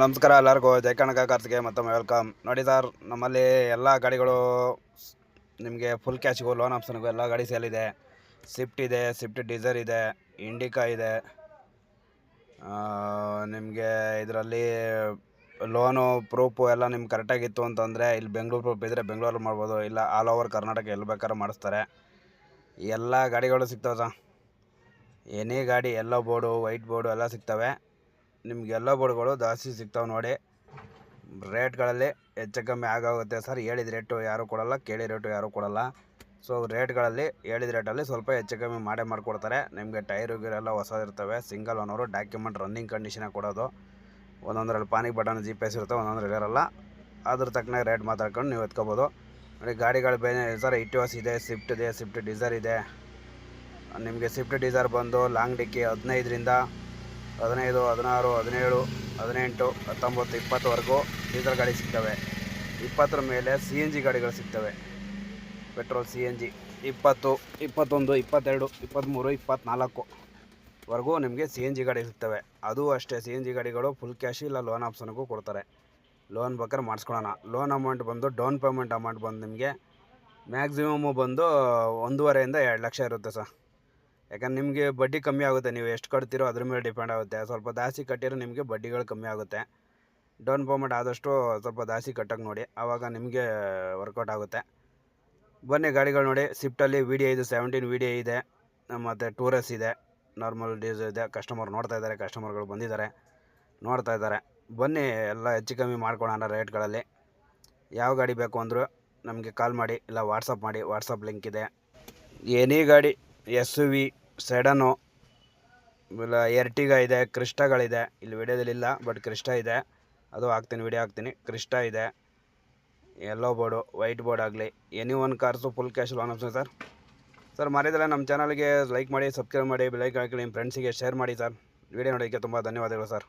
ನಮಸ್ಕಾರ ಎಲ್ಲರಿಗೂ. ಜಯಕಣಕ ಕಾರ್ಸ್ಗೆ ಮತ್ತೊಮ್ಮೆ ವೆಲ್ಕಮ್. ನೋಡಿ ಸರ್, ನಮ್ಮಲ್ಲಿ ಎಲ್ಲ ಗಾಡಿಗಳು ನಿಮಗೆ ಫುಲ್ ಕ್ಯಾಶ್ಗೂ ಲೋನ್ ಆಪ್ಷನ್ಗೂ ಎಲ್ಲ ಗಾಡಿ ಸೇಲ್ ಇದೆ. ಸ್ವಿಫ್ಟ್ ಇದೆ ಸ್ವಿಫ್ಟ್ ಡೀಸರ್ ಇದೆ ಇಂಡಿಕಾ ಇದೆ. ನಿಮಗೆ ಇದರಲ್ಲಿ ಲೋನು ಪ್ರೂಫು ಎಲ್ಲ ನಿಮ್ಗೆ ಕರೆಕ್ಟಾಗಿತ್ತು ಅಂತಂದರೆ ಇಲ್ಲಿ ಬೆಂಗಳೂರು ಪ್ರೂಫ್ ಇದ್ದರೆ ಬೆಂಗಳೂರಲ್ಲಿ ಮಾಡ್ಬೋದು, ಇಲ್ಲ ಆಲ್ ಓವರ್ ಕರ್ನಾಟಕ ಎಲ್ಲಿ ಬೇಕಾದ್ರೂ ಮಾಡಿಸ್ತಾರೆ. ಎಲ್ಲ ಗಾಡಿಗಳು ಸಿಗ್ತವೆ ಸರ್. ಎನಿ ಗಾಡಿ ಎಲ್ಲೋ ಬೋರ್ಡು ವೈಟ್ ಬೋರ್ಡು ಎಲ್ಲ ಸಿಗ್ತವೆ. ನಿಮ್ಗೆ ಎಲ್ಲ ಬೋರ್ಡ್ಗಳು ಜಾಸ್ತಿ ಸಿಗ್ತಾವೆ ನೋಡಿ. ರೇಟ್ಗಳಲ್ಲಿ ಹೆಚ್ಚು ಕಮ್ಮಿ ಆಗೋಗುತ್ತೆ ಸರ್. ಹೇಳಿದ ರೇಟು ಯಾರೂ ಕೊಡಲ್ಲ ಕೇಳಿ ರೇಟು ಯಾರೂ ಕೊಡಲ್ಲ. ಸೊ, ರೇಟ್ಗಳಲ್ಲಿ ಹೇಳಿದ ರೇಟಲ್ಲಿ ಸ್ವಲ್ಪ ಹೆಚ್ಚು ಕಮ್ಮಿ ಮಾಡೇ ಮಾಡಿಕೊಡ್ತಾರೆ. ನಿಮಗೆ ಟೈರು ಗೀರೆಲ್ಲ ಹೊಸದಿರ್ತವೆ, ಸಿಂಗಲ್ ಓನರು, ಡಾಕ್ಯುಮೆಂಟ್, ರನ್ನಿಂಗ್ ಕಂಡೀಷನಾಗಿ ಕೊಡೋದು. ಒಂದೊಂದರಲ್ಲಿ panic button, G P S ಇರುತ್ತೆ, ಒಂದೊಂದ್ರಲ್ಲಿ ಇರೋಲ್ಲ. ಅದ್ರ ತಕ್ಕನಾಗಿ ರೇಟ್ ಮಾತಾಡ್ಕೊಂಡು ನೀವು ಎತ್ಕೋಬೋದು. ನೋಡಿ, ಗಾಡಿಗಳು ಬೇರೆ ಸರ್. ಇಟಿವಾಸ್ ಇದೆ, ಸ್ವಿಫ್ಟ್ ಇದೆ, ಸ್ವಿಫ್ಟ್ ಡಿಸೈರ್ ಇದೆ. ನಿಮಗೆ ಸ್ವಿಫ್ಟ್ ಡಿಸೈರ್ ಬಂದು ಲಾಂಗ್ ಡಿಕ್ಕಿ ಹದಿನೈದರಿಂದ ಹದಿನೈದು, ಹದಿನಾರು, ಹದಿನೇಳು, ಹದಿನೆಂಟು, ಹತ್ತೊಂಬತ್ತು, ಇಪ್ಪತ್ತವರೆಗೂ ಡೀಸೆಲ್ ಗಾಡಿ ಸಿಗ್ತವೆ. ಇಪ್ಪತ್ತರ ಮೇಲೆ ಸಿ ಎನ್ ಜಿ ಗಾಡಿಗಳು ಸಿಗ್ತವೆ. Petrol C N G. ಇಪ್ಪತ್ತು, ಇಪ್ಪತ್ತೊಂದು, ಇಪ್ಪತ್ತೆರಡು, ಇಪ್ಪತ್ತ್ಮೂರು, ಇಪ್ಪತ್ತ್ನಾಲ್ಕು ವರೆಗೂ ನಿಮಗೆ ಸಿ ಎನ್ ಜಿ ಗಾಡಿ ಸಿಗ್ತವೆ. ಅದು ಅಷ್ಟೇ, ಸಿ ಎನ್ ಜಿ ಗಾಡಿಗಳು ಫುಲ್ ಕ್ಯಾಶ್ ಇಲ್ಲ ಲೋನ್ ಆಪ್ಷನ್ಗೂ ಕೊಡ್ತಾರೆ. ಲೋನ್ ಬೇಕಾದ್ರೆ ಮಾಡಿಸ್ಕೊಳ್ಳೋಣ. ಲೋನ್ ಅಮೌಂಟ್ ಬಂದು ಡೌನ್ ಪೇಮೆಂಟ್ ಅಮೌಂಟ್ ಬಂದು ನಿಮಗೆ ಮ್ಯಾಕ್ಸಿಮಮ್ಮು ಬಂದು ಒಂದೂವರೆಯಿಂದ ಎರಡು ಲಕ್ಷ ಇರುತ್ತೆ ಸರ್. ಯಾಕಂದ್ರೆ ನಿಮಗೆ ಬಡ್ಡಿ ಕಮ್ಮಿ ಆಗುತ್ತೆ, ನೀವು ಎಷ್ಟು ಕಟ್ತೀರೋ ಅದ್ರ ಮೇಲೆ ಡಿಪೆಂಡ್ ಆಗುತ್ತೆ. ಸ್ವಲ್ಪ ದಾಸಿ ಕಟ್ಟಿರೋ ನಿಮಗೆ ಬಡ್ಡಿಗಳು ಕಮ್ಮಿ ಆಗುತ್ತೆ. ಡೌನ್ ಪೇಮೆಂಟ್ ಆದಷ್ಟು ಸ್ವಲ್ಪ ಜಾಸ್ತಿ ಕಟ್ಟಕ್ಕೆ ನೋಡಿ ಆವಾಗ ನಿಮಗೆ ವರ್ಕೌಟ್ ಆಗುತ್ತೆ. ಬನ್ನಿ ಗಾಡಿಗಳು ನೋಡಿ ಸ್ವಿಫ್ಟಲ್ಲಿ ವಿ ಡಿ ಐದು ಸೆವೆಂಟೀನ್ ವಿ ಡಿ ಇದೆ, ಮತ್ತು ಟೂರಸ್ ಇದೆ. ನಾರ್ಮಲ್ ಡೀಸ್ ಇದೆ ಕಸ್ಟಮರ್ ನೋಡ್ತಾ ಇದ್ದಾರೆ ಕಸ್ಟಮರ್ಗಳು ಬಂದಿದ್ದಾರೆ, ನೋಡ್ತಾ ಇದ್ದಾರೆ. ಬನ್ನಿ ಎಲ್ಲ ಹೆಚ್ಚು ಕಮ್ಮಿ ಮಾಡ್ಕೊಳ್ಳೋಣ ರೇಟ್ಗಳಲ್ಲಿ ಯಾವ ಗಾಡಿ ಬೇಕು ಅಂದರೂ ನಮಗೆ ಕಾಲ್ ಮಾಡಿ, ಇಲ್ಲ ವಾಟ್ಸಪ್ ಮಾಡಿ ವಾಟ್ಸಪ್ ಲಿಂಕ್ ಇದೆ. ಎನಿ ಗಾಡಿ ಎಸ್ ಯು ವಿ ಸೆಡನು ಇಲ್ಲ ಎರ್ಟಿಗ ಇದೆ ಕ್ರಿಸ್ಟಾಗಳಿದೆ ಇಲ್ಲಿ ವಿಡಿಯೋದಲ್ಲಿ ಇಲ್ಲ ಬಟ್ ಕ್ರಿಸ್ಟಾ ಇದೆ. ಅದು ಹಾಕ್ತೀನಿ, ವಿಡಿಯೋ ಹಾಕ್ತೀನಿ. ಕ್ರಿಸ್ಟಾ ಇದೆ. ಎಲ್ಲೋ ಬೋರ್ಡು ವೈಟ್ ಬೋರ್ಡ್ ಆಗಲಿ. Any one cars full cash loan option sir sir ಮಾರಿದ್ರೆ ನಮ್ಮ ಚಾನಲ್ಗೆ ಲೈಕ್ ಮಾಡಿ ಸಬ್ಸ್ಕ್ರೈಬ್ ಮಾಡಿ ಬೆಲೈಕ್ ಹಾಕಿ ನಿಮ್ಮ ಫ್ರೆಂಡ್ಸಿಗೆ ಶೇರ್ ಮಾಡಿ ಸರ್ ವಿಡಿಯೋ ನೋಡೋಕ್ಕೆ ತುಂಬ ಧನ್ಯವಾದಗಳು ಸರ್